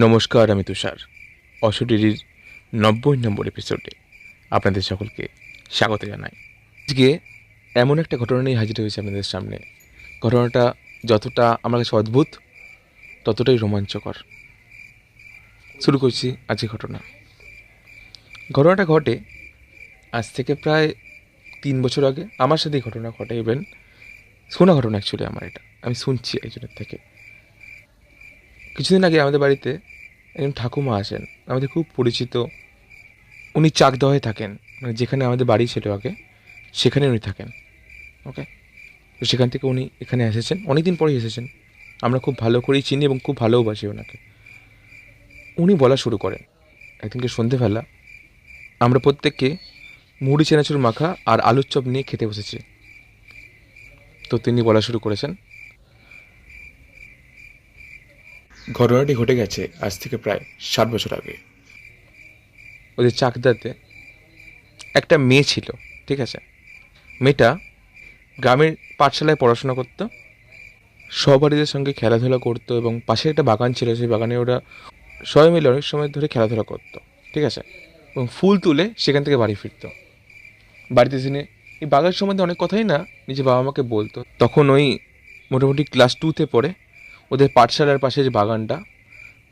নমস্কার, আমি তুষার। অশরীরির নব্বই নম্বর এপিসোডে আপনাদের সকলকে স্বাগত জানাই। আজকে এমন একটা ঘটনা নিয়ে হাজির হয়েছে আপনাদের সামনে। ঘটনাটা যতটা আমার কাছে অদ্ভুত, ততটাই রোমাঞ্চকর। শুরু করছি আজকে ঘটনা। ঘটনাটা ঘটে আজ থেকে প্রায় তিন বছর আগে। আমার সাথে ঘটনা ঘটে ইভেন শোনা ঘটনা অ্যাকচুয়ালি আমার এটা। আমি শুনছি একজনের থেকে। কিছুদিন আগে আমাদের বাড়িতে একজন ঠাকুমা আসেন। আমাদের খুব পরিচিত। উনি চাকদহে থাকেন। মানে যেখানে আমাদের বাড়ি ছিল আগে, সেখানে উনি থাকেন। ওকে তো সেখান থেকে উনি এখানে এসেছেন। অনেক দিন পরেই এসেছেন। আমরা খুব ভালো করেই চিনি এবং খুব ভালোবাসি ওনাকে। উনি বলা শুরু করেন, একদিনকে সন্ধেবেলা আমরা প্রত্যেককে মুড়ি, চেনাচুর, মাখা আর আলুর চপ নিয়ে খেতে বসেছি। তো তিনি বলা শুরু করেছেন ঘটনাটি ঘটে গেছে আজ থেকে প্রায় ষাট বছর আগে। ওদের চাকদাতে একটা মেয়ে ছিল, ঠিক আছে? মেয়েটা গ্রামের পাঠশালায় পড়াশোনা করতো, সহপাঠীদের সঙ্গে খেলাধুলা করতো এবং পাশে একটা বাগান ছিল, সেই বাগানে ওরা সবাই মিলে অনেক সময় ধরে খেলাধুলা করতো, ঠিক আছে? এবং ফুল তুলে সেখান থেকে বাড়ি ফিরতো। বাড়িতে এসে এই বাগান সম্বন্ধে অনেক কথাই না নিজে বাবা মাকে বলতো। তখন ওই মোটামুটি ক্লাস টুতে পড়ে ওদের পাঠশালার পাশে যে বাগানটা,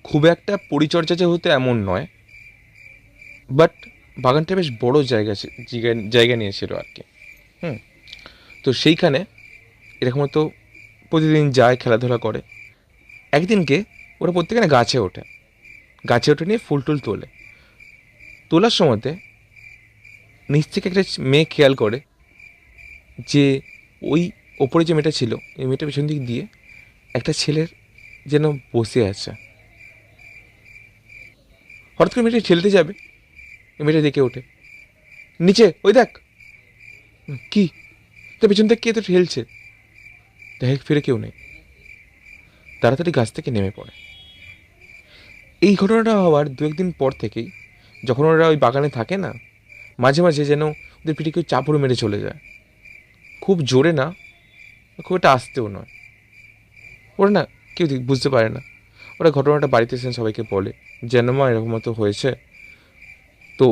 খুব একটা পরিচর্যা যে হতো এমন নয় বাট বাগানটা বেশ বড় জায়গা জায়গা নিয়েছিল আর কি। হুম। তো সেইখানে এরকম তো প্রতিদিন যায়, খেলাধুলা করে। একদিনকে ওরা প্রত্যেকখানে গাছে ওঠে। গাছে ওঠে নিয়ে ফুল টুল তোলে। তোলার সময়তে নিচ থেকে একটা মেয়ে খেয়াল করে যে ওই ওপরে যে মেয়েটা ছিল, ওই মেয়েটা পেছন দিক দিয়ে একটা ছেলের যেন বসে আছে। হঠাৎ করে মেয়েটা ঠেলতে যাবে। মেয়েটা দেখে ওঠে। নিচে, ওই দেখ। কি? তো পেছন থেকে কে তো ঠেলছে? দেখ, ফিরে কেউ নেই। তাড়াতাড়ি গাছ থেকে নেমে পড়ে। এই ঘটনাটা হওয়ার দু একদিন পর থেকেই যখন ওরা ওই বাগানে থাকে না, মাঝে মাঝে যেন ওদের পিঠে কেউ চাপড় মেরে চলে যায়। খুব জোরে না, খুব একটা আসতেও নয়। ওরা না কেউ বুঝতে পারে না। ওরা ঘটনাটা বাড়িতে এসে সবাইকে বলে যেন মা, এরকম মতো হয়েছে। তো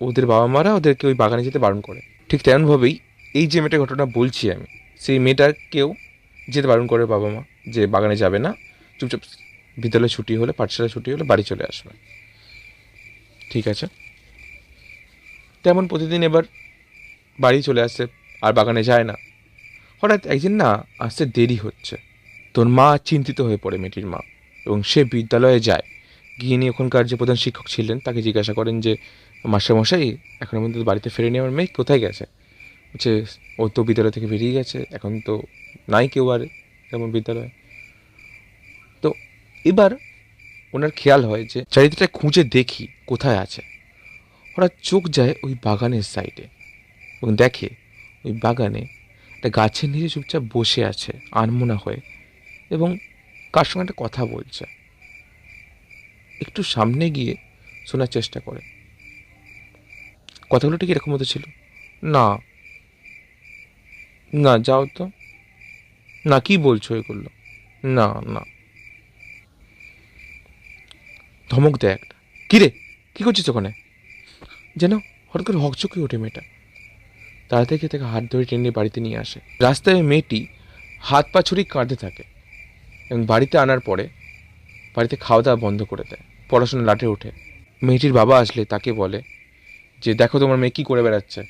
ওদের বাবা মারা ওদেরকে ওই বাগানে যেতে বারণ করে। ঠিক তেমনভাবেই এই যে মেয়েটার ঘটনা বলছি আমি, সেই মেয়েটাকেও যেতে বারণ করে বাবা মা যে, বাগানে যাবে না, চুপচাপ বিদ্যালয় ছুটি হলে পাঠশালা ছুটি হলে বাড়ি চলে আসবে। ঠিক আছে? তেমন প্রতিদিন এবার বাড়ি চলে আসে, আর বাগানে যায় না। হঠাৎ একদিন না, আসতে দেরি হচ্ছে। তোর মা চিন্তিত হয়ে পড়ে মেয়েটির মা এবং সে বিদ্যালয়ে যায়। গিয়ে নিয়ে ওখানকার যে প্রধান শিক্ষক ছিলেন, তাকে জিজ্ঞাসা করেন যে, মাস্টারমশাই, এখনও পর্যন্ত বাড়িতে ফেরেনি আমার মেয়ে, কোথায় গেছে? বলছে, ও তো বিদ্যালয় থেকে বেরিয়ে গেছে, এখন তো নাই কেউ আর তেমন বিদ্যালয়ে। তো এবার ওনার খেয়াল হয় যে, চারিদিকটা খুঁজে দেখি কোথায় আছে। হঠাৎ চোখ যায় ওই বাগানের সাইডে এবং দেখে ওই বাগানে একটা গাছের নিচে চুপচাপ বসে আছে আনমোনা হয়ে। এবং কার সঙ্গে একটা কথা বলছে। একটু সামনে গিয়ে শোনার চেষ্টা করে। কথাগুলো ঠিক এরকম মতো ছিল। না। না, যাও তো। না, কি বলছো এগুলো? না না। ধমক দেয় একটা। কিরে কি করছিস ওখানে? যেন হঠাৎ করে হকচকে ওঠে মেয়েটা। তাড়াতাড়ি থেকে হাত ধরে টেনে বাড়িতে নিয়ে আসে। রাস্তায় মেয়েটি হাত পা ছড়ি কাঁদতে থাকে। এবং বাড়িতে আনার পরে বাড়িতে খাওয়া দাওয়া বন্ধ করে দেয়। পড়াশোনা লাটে ওঠে। মেয়েটির বাবা আসলে তাকে বলে যে, দেখো তোমার মেয়ে কী করে বেড়াচ্ছে।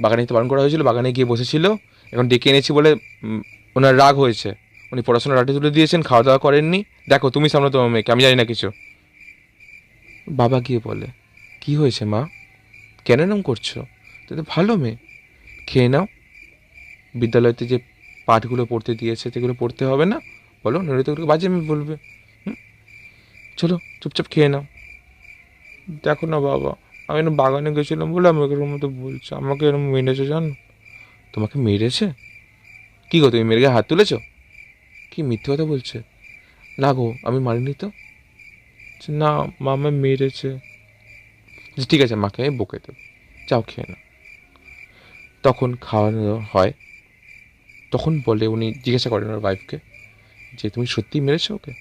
বাগানে তো বারণ করা হয়েছিল, বাগানে গিয়ে বসেছিল, এখন ডেকে এনেছি বলে ওনার রাগ হয়েছে। উনি পড়াশোনা লাটে তুলে দিয়েছেন খাওয়া দাওয়া করেননি। দেখো, তুমি সামনে তোমার মেয়েকে, আমি জানি না কিছু। বাবা গিয়ে বলে, কি হয়েছে মা? কেন এরম করছ? তো ভালো মেয়ে। খেয়ে নাও। বিদ্যালয়তে যে পাঠগুলো পড়তে দিয়েছে, সেগুলো পড়তে হবে না? বলো, নইলে তো বাজে আমি বলবে। চলো, চুপচাপ খেয়ে নাও। দেখো না বাবা, আমি না বাগানে গেছিলাম বলে আমাকে এরকম মতো বলছে। আমাকে এরকম মেরেছে জানো? তোমাকে মেরেছে? কী গো, তুমি মেরে গায়ে হাত তুলেছ? কি মিথ্যে কথা বলছে? না গো, আমি মারিনি তো। না মা আমায় মেরেছে ঠিক আছে, মাকে আমি বকে দেবো। যাও খেয়ে নাও। তখন খাওয়ানো হয়। তখন বলে উনি জিজ্ঞাসা করেন ওর ওয়াইফকে যে তুমি সত্যিই মেরেছো ওকে?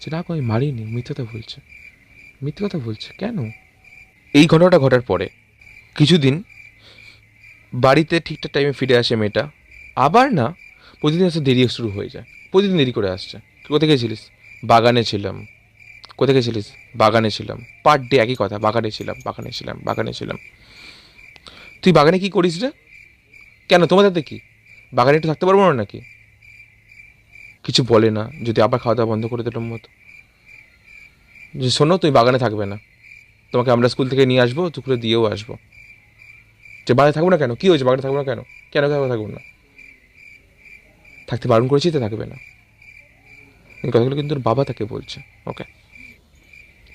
যে না আমি মারিনি মিথ্যাটা বলছে। মিথ্যে কথা বলছে? কেন? এই ঘটনাটা ঘটার পরে কিছুদিন বাড়িতে ঠিকঠাক টাইমে ফিরে আসে মেয়েটা। আবার না, প্রতিদিন আসতে দেরি শুরু হয়ে যায়। প্রতিদিন দেরি করে আসছে। কোথায় গেছিলিস বাগানে ছিলাম। কোথায় গেছিলিস বাগানে ছিলাম। পার ডে একই কথা, বাগানে ছিলাম বাগানে ছিলাম বাগানে ছিলাম। তুই বাগানে কি করিস রে? কেন? তোমাদের কি? বাগানে একটু থাকতে পারব না নাকি? কিছু বলে না, যদি আবার খাওয়া দাওয়া বন্ধ করে দিলাম মতো। যে শোনো তুই বাগানে থাকবে না। তোমাকে আমরা স্কুল থেকে নিয়ে আসব, দুপুরে দিয়েও আসব। যে বাগানে থাকব না কেন? কী হয়েছে বাগানে থাকব না কেন? কেন কেন থাকব না? থাকতে বারণ করেছি তো থাকবে না। এই কথাগুলো কিন্তু ওর বাবা তাকে বলছে। ওকে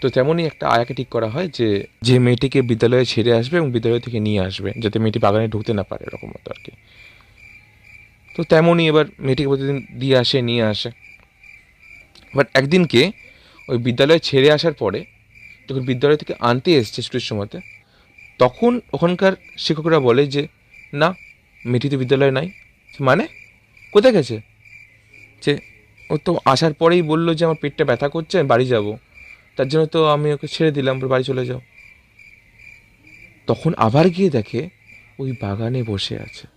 তো তেমনই একটা আয়াকে ঠিক করা হয় যে যে মেয়েটিকে বিদ্যালয়ে ছেড়ে আসবে এবং বিদ্যালয় থেকে নিয়ে আসবে, যাতে মেয়েটি বাগানে ঢুকতে না পারে, এরকম মতো আর কি। তো তেমনই এবার মেয়েটিকে প্রতিদিন দিয়ে আসে, নিয়ে আসে। বাট একদিনকে ওই বিদ্যালয়ে ছেড়ে আসার পরে যখন বিদ্যালয় থেকে আনতে এসছে ছুটির সময়তে, তখন ওখানকার শিক্ষকরা বলে যে, না, মেয়েটি তো বিদ্যালয়ে নাই। মানে? কোথায় গেছে? যে, ও তো আসার পরেই বলল যে আমার পেটটা ব্যথা করছে, আমি বাড়ি যাব। তার জন্য তো আমি ওকে ছেড়ে দিলাম বাড়ি চলে যাও। তখন আবার গিয়ে দেখে ওই বাগানে বসে আছে।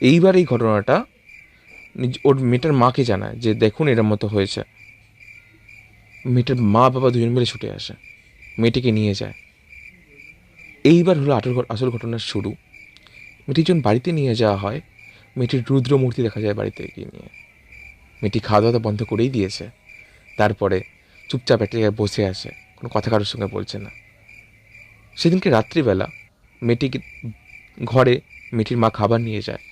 এইবার এই ঘটনাটা ওর মেয়েটার মাকে জানায় যে, দেখুন এরম মতো হয়েছে। মেয়েটার মা বাবা দুজন মিলে ছুটে আসে। মেয়েটিকে নিয়ে যায়। এইবার হলো আটল আসল ঘটনার শুরু। মেয়েটি যখন বাড়িতে নিয়ে যাওয়া হয়, মেয়েটির রুদ্র মূর্তি দেখা যায় বাড়িতে গিয়ে নিয়ে। মেয়েটি খাওয়া দাওয়া বন্ধ করেই দিয়েছে। তারপরে চুপচাপ একটা জায়গায় বসে আসে কোনো কথা কারোর সঙ্গে বলছে না। সেদিনকে রাত্রিবেলা মেয়েটিকে ঘরে মেয়েটির মা খাবার নিয়ে যায়।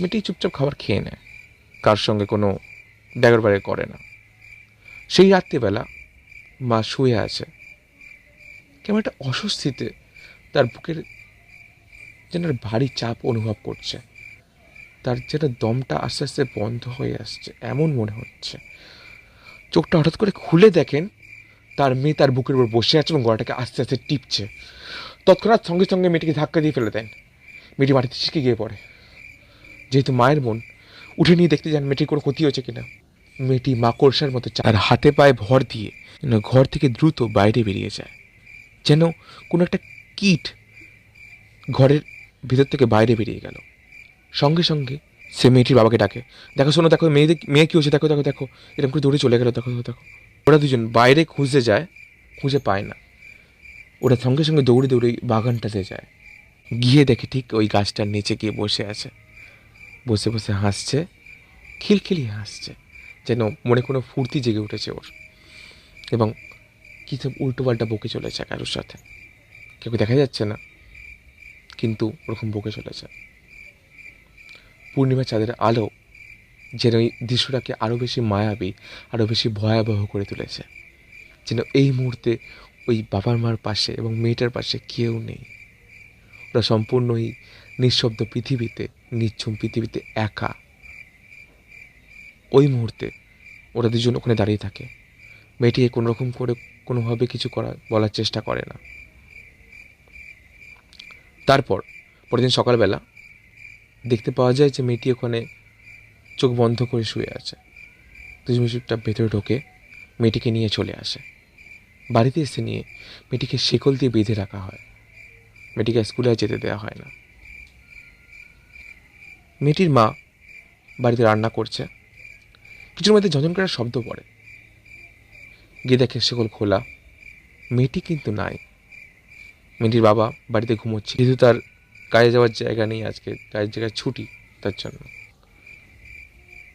মেয়েটি চুপচাপ খাবার খেয়ে নেয়। কার সঙ্গে কোনো ড্যাগর বাড়ি করে না। সেই রাত্রিবেলা মা শুয়ে আছে। কেমন একটা অস্বস্তিতে তার বুকের যেন ভারী চাপ অনুভব করছে। তার যেন দমটা আস্তে আস্তে বন্ধ হয়ে আসছে, এমন মনে হচ্ছে। চোখটা হঠাৎ করে খুলে দেখেন, তার মেয়ে তার বুকের উপর বসে আছে এবং গলাটাকে আস্তে আস্তে টিপছে। তৎক্ষণাৎ সঙ্গে সঙ্গে মেয়েটিকে ধাক্কা দিয়ে ফেলে দেন। মেয়েটি মাটিতে ছিটকে গিয়ে পড়ে। যেহেতু মায়ের মন, উঠে নিয়ে দেখতে যান মেয়েটির কোনো ক্ষতি হয়েছে কিনা। মেয়েটি মাকড়সার মতো চার হাতে পায়ে ভর দিয়ে যেন ঘর থেকে দ্রুত বাইরে বেরিয়ে যায়। যেন কোনো একটা কীট ঘরের ভিতর থেকে বাইরে বেরিয়ে গেল। সঙ্গে সঙ্গে সে মেয়েটির বাবাকে ডাকে, দেখো, শোনো, দেখো, মেয়েদের মেয়ে কী হচ্ছে দেখো দেখো দেখো, এরকম করে দৌড়ে চলে গেল দেখো দেখো। ওরা দুজন বাইরে খুঁজতে যায়, খুঁজে পায় না। ওরা সঙ্গে সঙ্গে দৌড়ে দৌড়ে বাগানটাতে যায়। গিয়ে দেখে ঠিক ওই গাছটার নিচে গিয়ে বসে আছে। বসে বসে হাসছে, খিলখিলি হাসছে, যেন মনে কোনো ফুর্তি জেগে উঠেছে ওর। এবং কী সব উল্টোপাল্টা বকে চলেছে কারোর সাথে। কেউ দেখা যাচ্ছে না? কিন্তু ওরকম বকে চলেছে। পূর্ণিমা চাঁদের আলো যেন এই দৃশ্যটাকে আরও বেশি মায়াবী আরও বেশি ভয়াবহ করে তুলেছে। যেন এই মুহূর্তে ওই বাবার মার পাশে এবং মেয়েটার পাশে কেউ নেই। ওরা সম্পূর্ণ নিঃশব্দ পৃথিবীতে, নিচ্ছুম পৃথিবীতে একা। ওই মুহূর্তে ওরা দুজন ওখানে দাঁড়িয়ে থাকে। মেয়েটিকে কোনো রকম করে কোনোভাবে কিছু করা, বলার চেষ্টা করে না। তারপর পরের দিন সকালবেলা দেখতে পাওয়া যায় যে মেয়েটি ওখানে চোখ বন্ধ করে শুয়ে আছে। দুজন চুপটা ভেতরে ঢোকে মেয়েটিকে নিয়ে চলে আসে। বাড়িতে এসে নিয়ে মেয়েটিকে শিকল দিয়ে বেঁধে রাখা হয়। মেয়েটিকে স্কুলে যেতে দেওয়া হয় না। মেয়েটির মা বাড়িতে রান্না করছে। কিছুর মধ্যে ঝনঝন করার শব্দ পড়ে। গিয়ে দেখে শিকল খোলা। মেয়েটি কিন্তু নাই। মেয়েটির বাবা বাড়িতে ঘুমোচ্ছে। যেহেতু তার কাজে যাওয়ার জায়গা নেই আজকে, কাজের জায়গায় ছুটি তার জন্য।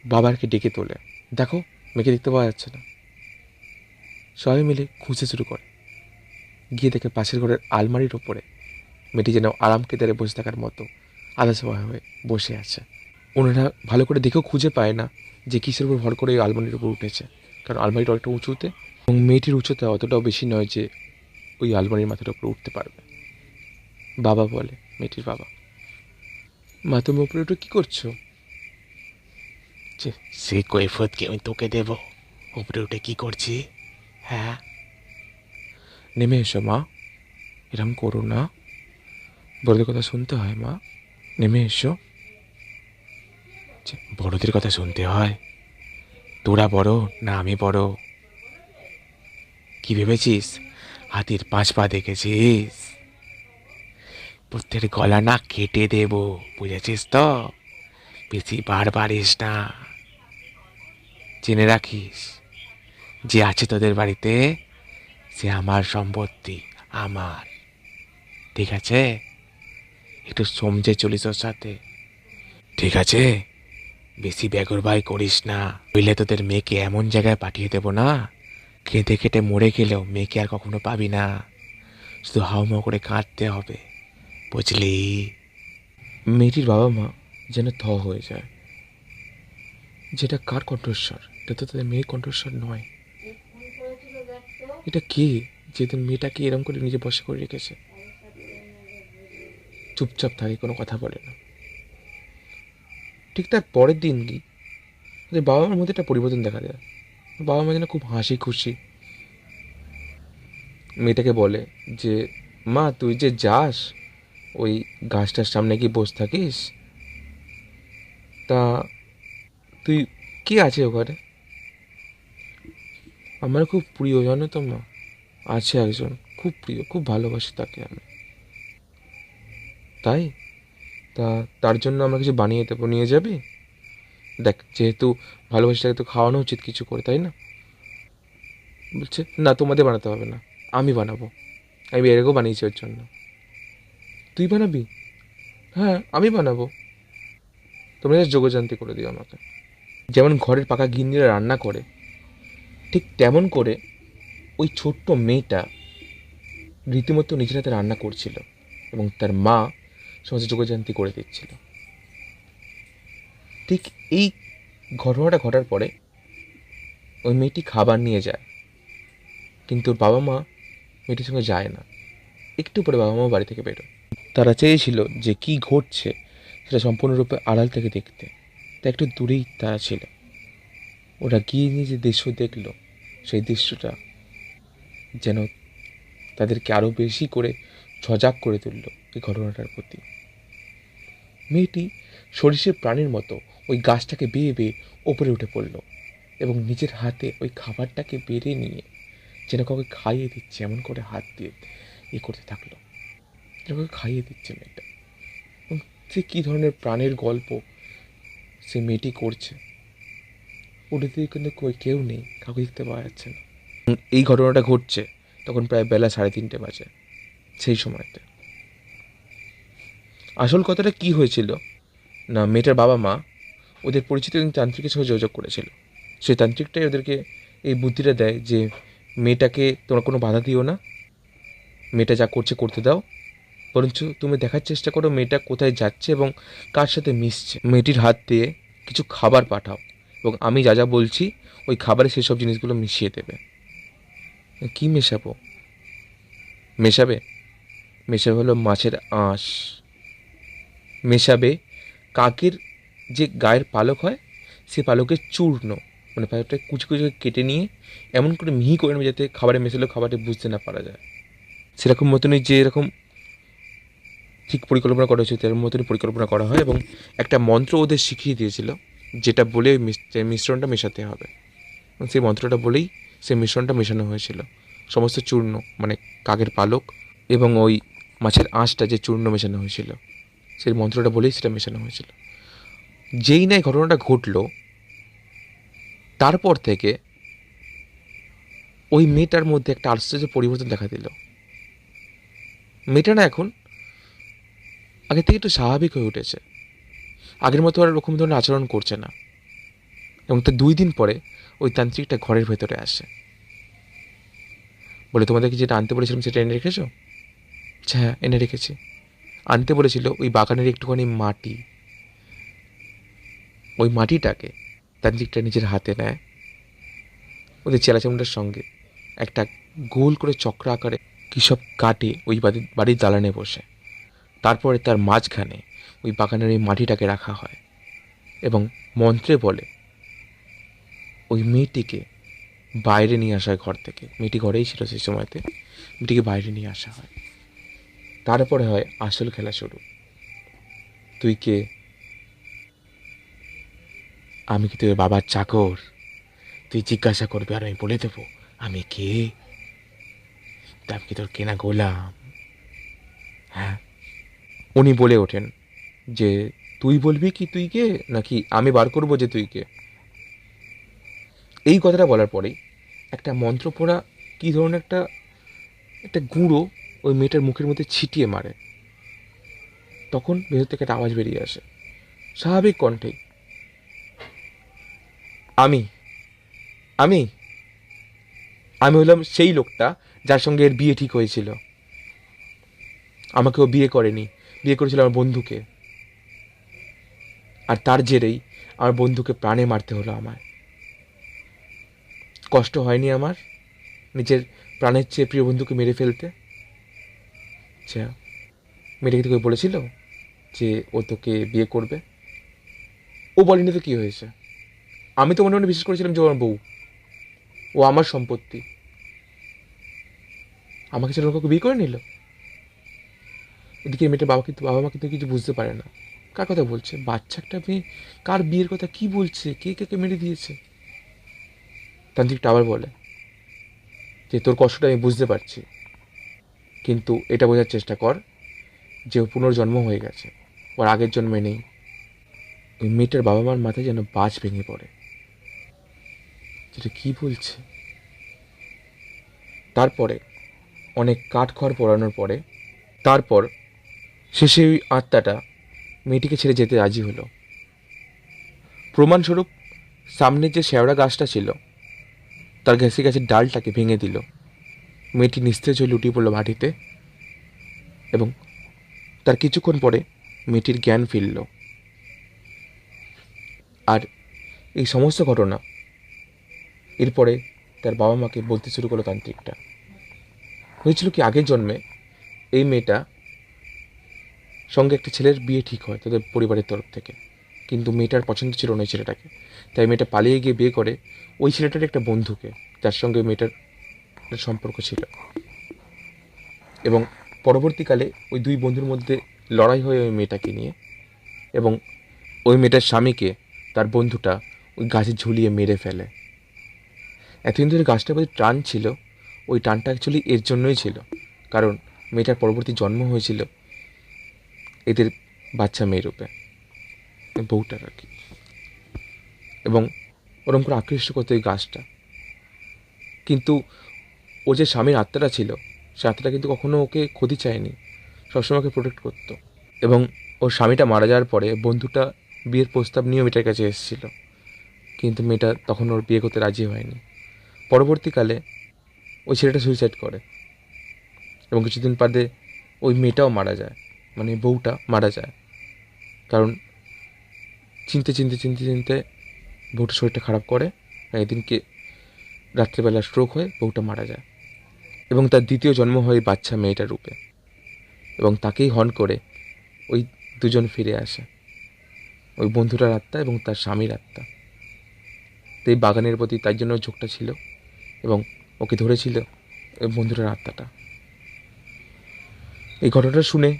বাবাকে ডেকে তোলে। দেখো, মেয়েকে দেখতে পাওয়া যাচ্ছে না। সবাই মিলে খুঁজতে শুরু করে। গিয়ে দেখে পাশের ঘরের আলমারির ওপরে মেয়েটি যেন আরাম কেদারে বসে থাকার মতো সবাই হয়ে বসে আছে। ওনারা ভালো করে দেখেও খুঁজে পায় না যে কিসের উপর ভর করে ওই আলমারির উপর উঠেছে। কারণ আলমারিটা অনেকটা উঁচুতে এবং মেয়েটির উচ্চতা অতটাও বেশি নয় যে ওই আলমারির মাথার উপরে উঠতে পারবে। বাবা বলে মেয়েটির বাবা। মা তুমি উপরে উঠে কী করছ? সে কৈফতকে আমি তোকে দেব? উপরে উঠে কি করছি? হ্যাঁ? নেমে এসো মা। এরম করো না। বড়দের কথা শুনতে হয় মা। নেমে এসো। বড়দের কথা শুনতে হয়। তোরা বড়, না আমি বড়। কি ভেবেছিস? হাতির পাঁচ পা দেখেছিস? প্রত্যেক গলা না কেটে দেব, বুঝেছিস তো? বেশি বারবার এস না। জেনে রাখিস, যে আছে তোদের বাড়িতে, সে আমার সম্পত্তি, আমার। ঠিক আছে? একটু সমঝে চলিস ওর সাথে। ঠিক আছে? বেশি বেগর ভাই করিস না। বুঝলে তোদের মেয়েকে এমন জায়গায় পাঠিয়ে দেবো না? কেঁদে কেটে মরে গেলেও মেয়েকে আর কখনো পাবি না। শুধু হাউমাউ করে কাঁদতে হবে, বুঝলি? মেয়েটির বাবা মা যেন থ হয়ে যায়। যেটা কার কণ্ঠস্বর? এটা তো তাদের মেয়ের কণ্ঠস্বর নয়। এটা কে? যেদিন মেয়েটাকে এরম করে নিজে বসে করে রেখেছে। চুপচাপ থাকে, কোনো কথা বলে না। ঠিক তার পরের দিন কি ওদের বাবা মার মধ্যে একটা পরিবর্তন দেখা যায়। বাবা মা যেন খুব হাসি খুশি। মেয়েটাকে বলে যে, মা, তুই যে যাস, ওই গাছটার সামনে কি বসে থাকিস? তা তুই কে আছে ওখানে? আমার খুব প্রিয়, জানো তো মা? আছে একজন, খুব প্রিয়, খুব ভালোবাসি তাকে আমি। তাই? তা তার জন্য আমরা কিছু বানিয়ে দেবো, নিয়ে যাবি? দেখ, যেহেতু ভালোবাসি তাকে তো খাওয়ানো উচিত কিছু করে, তাই না? বলছে, না, তোমাদের বানাতে হবে না, আমি বানাবো। আমি এরকম বানিয়েছি ওর জন্য। তুই বানাবি? হ্যাঁ আমি বানাবো। তোমরা জাস্ট যোগযান্তি করে দিও আমাকে। যেমন ঘরের পাকা গিন্নিরা রান্না করে, ঠিক তেমন করে ওই ছোট্ট মেয়েটা রীতিমতো নিজের হাতে রান্না করছিল এবং তার মা সমস্ত যোগযান্তি করে দিচ্ছিল। ঠিক এই ঘটনাটা ঘটার পরে ওই মেয়েটি খাবার নিয়ে যায়, কিন্তু বাবা মা মেয়েটির সঙ্গে যায় না। একটু পরে বাবা মা বাড়ি থেকে বেরোয়। তারা চেয়েছিল যে কি ঘটছে সেটা সম্পূর্ণরূপে আড়াল থেকে দেখতে। তা একটু দূরেই তারা ছিল। ওরা গিয়ে নিয়ে যে দৃশ্য দেখল। সেই দৃশ্যটা যেন তাদেরকে আরও বেশি করে সজাগ করে তুলল এই ঘটনাটার প্রতি। মেয়েটি সরিষের প্রাণীর মতো ওই গাছটাকে বেয়ে বেয়ে ওপরে উঠে পড়ল এবং নিজের হাতে ওই খাবারটাকে বেড়ে নিয়ে যেন কাউকে খাইয়ে দিচ্ছে, এমন করে হাত দিয়ে ইয়ে করতে থাকল। যেন কাউকে খাইয়ে দিচ্ছে মেয়েটা। সে কী ধরনের প্রাণের গল্প সে মেয়েটি করছে? উঠে কিন্তু কেউ নেই, কাউকে দেখতে পাওয়া যাচ্ছে না। এই ঘটনাটা ঘটছে তখন প্রায় বেলা সাড়ে তিনটে বাজে, সেই সময়তে। আসল কথাটা কি হয়েছিল? না, মেয়েটার বাবা মা ওদের পরিচিত একজন তান্ত্রিকের সঙ্গে যোগাযোগ করেছিল। সেই তান্ত্রিকটাই ওদেরকে এই বুদ্ধিটা দেয় যে, মেয়েটাকে তোমরা কোনো বাধা দিও না। মেয়েটা যা করছে করতে দাও। বরঞ্চ তুমি দেখার চেষ্টা করো মেয়েটা কোথায় যাচ্ছে এবং কার সাথে মিশছে। মেয়েটির হাত দিয়ে কিছু খাবার পাঠাও এবং আমি যা যা বলছি, ওই খাবারে সেসব জিনিসগুলো মিশিয়ে দেবে। কি মেশাবো? মেশাবে? মেশাবে হলো মাছের আঁশ। মেশাবে, কাকের যে গায়ের পালক হয়, সে পালকের চূর্ণ মানে পালকটা কুচি কুচি কেটে নিয়ে এমন করে মিহি করে নেবে যাতে খাবারে মেশালেও খাবারটা বুঝতে না পারা যায়। সেরকম মতনই যে এরকম ঠিক পরিকল্পনা করা হয়েছে তার মতনই পরিকল্পনা করা হয় এবং একটা মন্ত্র ওদের শিখিয়ে দিয়েছিল, যেটা বলে ওই মিশ্রণটা মেশাতে হবে। এবং সেই মন্ত্রটা বলেই সেই মিশ্রণটা মেশানো হয়েছিল। সমস্ত চূর্ণ মানে কাকের পালক এবং ওই মাছের আঁশটা যে চূর্ণ মেশানো হয়েছিল। সেই মন্ত্রটা বলেই সেটা মেশানো হয়েছিল। যেই না ঘটনাটা ঘটলো, তারপর থেকে ওই মেয়েটার মধ্যে একটা আশ্চর্য পরিবর্তন দেখা দিল। মেয়েটা না এখন আগে থেকে একটু স্বাভাবিক হয়ে উঠেছে। আগের মতো আর ওরকম ধরনের আচরণ করছে না। এবং তার দুই দিন পরে ওই তান্ত্রিকটা ঘরের ভেতরে আসে। বলে, তোমাদেরকে যেটা আনতে বলেছিলাম সেটা এনে রেখেছো? আচ্ছা হ্যাঁ এনে রেখেছি। আনতে বলেছিল, ওই বাগানের একটুখানি মাটি। ওই মাটিটাকে? তান্ত্রিকটা নিজের হাতে নেয়। ওদের চেলাচামুন্ডার সঙ্গে একটা গোল করে চক্র আকারে কী সব কাটে ওই বাড়ির বাড়ির দালানে বসে। তারপরে তার মাঝখানে ওই বাগানের ওই মাটিটাকে রাখা হয় এবং মন্ত্রে বলে, ওই মেয়েটিকে বাইরে নিয়ে আসা হয় ঘর থেকে। মেয়েটি ঘরেই ছিল সেই সময়তে। মেয়েটিকে বাইরে নিয়ে আসা হয়। তারপরে হয় আসল খেলা শুরু। তুই কে? আমি কি তোর বাবার চাকর? তুই জিজ্ঞাসা করবি আর আমি বলে দেবো, আমি কে? আমি কি তোর কেনা গোলাম? হ্যাঁ? উনি বলে ওঠেন যে, তুই বলবি কি তুই কে, নাকি আমি বার করব যে তুই কে? এই কথাটা বলার পরেই একটা মন্ত্র পড়া, কী ধরনের একটা একটা গুঁড়ো ওই মেয়েটার মুখের মধ্যে ছিটিয়ে মারে। তখন ভেতর থেকে একটা আওয়াজ বেরিয়ে আসে। স্বাভাবিক কণ্ঠেই। আমি আমি আমি হলাম সেই লোকটা যার সঙ্গে এর বিয়ে ঠিক হয়েছিল। আমাকে ও বিয়ে করেনি, বিয়ে করেছিল আমার বন্ধুকে। আর তার জেরেই আমার বন্ধুকে প্রাণে মারতে হলো আমায়। কষ্ট হয়নি আমার নিজের প্রাণের চেয়ে প্রিয় বন্ধুকে মেরে ফেলতে। আচ্ছা মেয়েটাকে তোকে বলেছিল যে ও তোকে বিয়ে করবে? ও বলেনি তো কী হয়েছে? আমি তো মনে মনে বিশ্বাস করেছিলাম যে আমার বউ। ও আমার সম্পত্তি। আমাকে ছেড়ে কাউকে বিয়ে করে নিল? এদিকে মেয়েটার বাবা কিন্তু বাবা মা কিন্তু কিছু বুঝতে পারে না। কার কথা বলছে? বাচ্চা একটা মেয়ে কার বিয়ের কথা কি বলছে? কে কে কে মেরে দিয়েছে? তান্ত্রিকটা আবার বলে যে, তোর কষ্টটা আমি বুঝতে পারছি। কিন্তু এটা বোঝার চেষ্টা কর যে ও পুনর্জন্ম হয়ে গেছে। ওর আগের জন্মে নেই। ওই মেয়েটার বাবা মার মাথায় যেন বাজ ভেঙে পড়ে। যেটা কি বলছে? তারপরে অনেক কাঠখড় পোড়ানোর পরে, তারপর শেষে ওই আত্মাটা মেয়েটিকে ছেড়ে যেতে রাজি হলো। প্রমাণস্বরূপ সামনে যে শেওড়া গাছটা ছিল, তার ঘেঁষে গাছের ডালটাকে ভেঙে দিল। মেয়েটি নিস্তেজ হয়ে লুটিয়ে পড়ল মাটিতে এবং তার কিছুক্ষণ পরে মেয়েটির জ্ঞান ফিরল। আর এই সমস্ত ঘটনা এরপরে তার বাবা মাকে বলতে শুরু করল তান্ত্রিকটা। হয়েছিল কি, আগের জন্মে এই মেয়েটা সঙ্গে একটা ছেলের বিয়ে ঠিক হয় তাদের পরিবারের তরফ থেকে। কিন্তু মেয়েটার পছন্দ ছিল না ওই ছেলেটাকে। তাই মেয়েটা পালিয়ে গিয়ে বিয়ে করে ওই ছেলেটার একটা বন্ধুকে। যার সঙ্গে মেয়েটার একটা সম্পর্ক ছিল। এবং পরবর্তীকালে ওই দুই বন্ধুর মধ্যে লড়াই হয় ওই মেয়েটাকে নিয়ে এবং ওই মেয়েটার স্বামীকে তার বন্ধুটা ওই গাছে ঝুলিয়ে মেরে ফেলে। এতদিন ধরে গাছটার প্রতি টান ছিল, ওই টানটা অ্যাকচুয়ালি এর জন্যই ছিল। কারণ মেয়েটার পরবর্তী জন্ম হয়েছিল এদের বাচ্চা মেয়ে রূপে বউটার আর কি। এবং ওরকম করে আকৃষ্ট করতো ওই গাছটা। কিন্তু ও যে স্বামীর আত্মাটা ছিল, সে আত্মাটা কিন্তু কখনো ওকে ক্ষতি চায়নি, সবসময় ওকে প্রোটেক্ট করতো। এবং ওর স্বামীটা মারা যাওয়ার পরে বন্ধুটা বিয়ের প্রস্তাব নিয়েও মেয়েটার কাছে এসেছিল। কিন্তু মেয়েটা তখন ওর বিয়ে করতে রাজি হয়নি। পরবর্তীকালে ওই ছেলেটা সুইসাইড করে। এবং কিছুদিন বাদে ওই মেয়েটাও মারা যায় মানে বউটা মারা যায়। কারণ চিনতে চিনতে চিনতে চিনতে বউটার শরীরটা খারাপ করে আর এদিনকে রাত্রেবেলা স্ট্রোক হয়ে বউটা মারা যায়। এবং তার দ্বিতীয় জন্ম হয় বাচ্চা মেয়েটার রূপে। এবং তাকেই হন করে ওই দুজন ফিরে আসে। ওই বন্ধুটার আত্মা এবং তার স্বামীর আত্মা। তো এই বাগানের প্রতি তার জন্য ঝোঁকটা ছিল এবং ওকে ধরেছিল ওই বন্ধুটার আত্মাটা। এই ঘটনাটা শুনে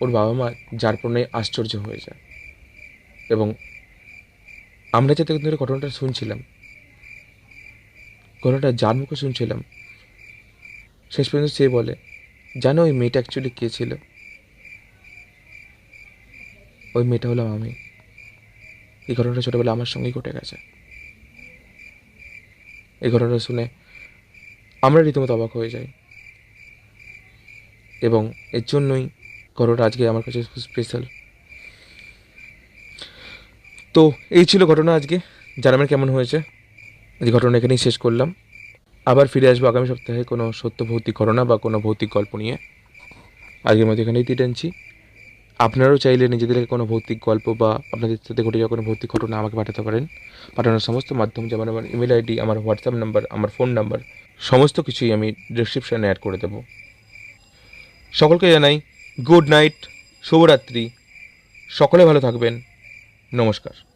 ওর বাবা মা যার পণ্যে আশ্চর্য হয়ে যায়। এবং আমরা যাতে ঘটনাটা শুনছিলাম, ঘটনাটা যার মুখে শুনছিলাম শেষ পর্যন্ত সে বলে, জানো ওই মেয়েটা অ্যাকচুয়ালি কে ছিল? ওই মেয়েটা হলাম আমি। এই ঘটনাটা ছোটোবেলা আমার সঙ্গেই ঘটে গেছে। এই ঘটনাটা শুনে আমরা রীতিমতো অবাক হয়ে যাই। এবং এর জন্যই ঘটনাটা আজকে আমার কাছে স্পেশাল তো এই ছিল ঘটনা আজকে। জানাবেন কেমন হয়েছে। এই ঘটনা এখানেই শেষ করলাম। আবার ফিরে আসব আগামী সপ্তাহে কোনো সত্য ভৌতিক ঘটনা বা কোনো ভৌতিক গল্প নিয়ে। আজকের মতো এখানেই টানছি। আপনারাও চাইলে নিজেদের কোনো ভৌতিক গল্প বা আপনাদের সাথে ঘটে যাওয়া কোনো ভৌতিক ঘটনা আমাকে পাঠাতে পারেন। পাঠানোর সমস্ত মাধ্যম যেমন আমার ইমেল আইডি আমার হোয়াটসঅ্যাপ নাম্বার আমার ফোন নাম্বার সমস্ত কিছুই আমি ডিসক্রিপশানে অ্যাড করে দেবো। সকলকে জানাই গুড নাইট শুভরাত্রি। সকলে ভালো থাকবেন। নমস্কার।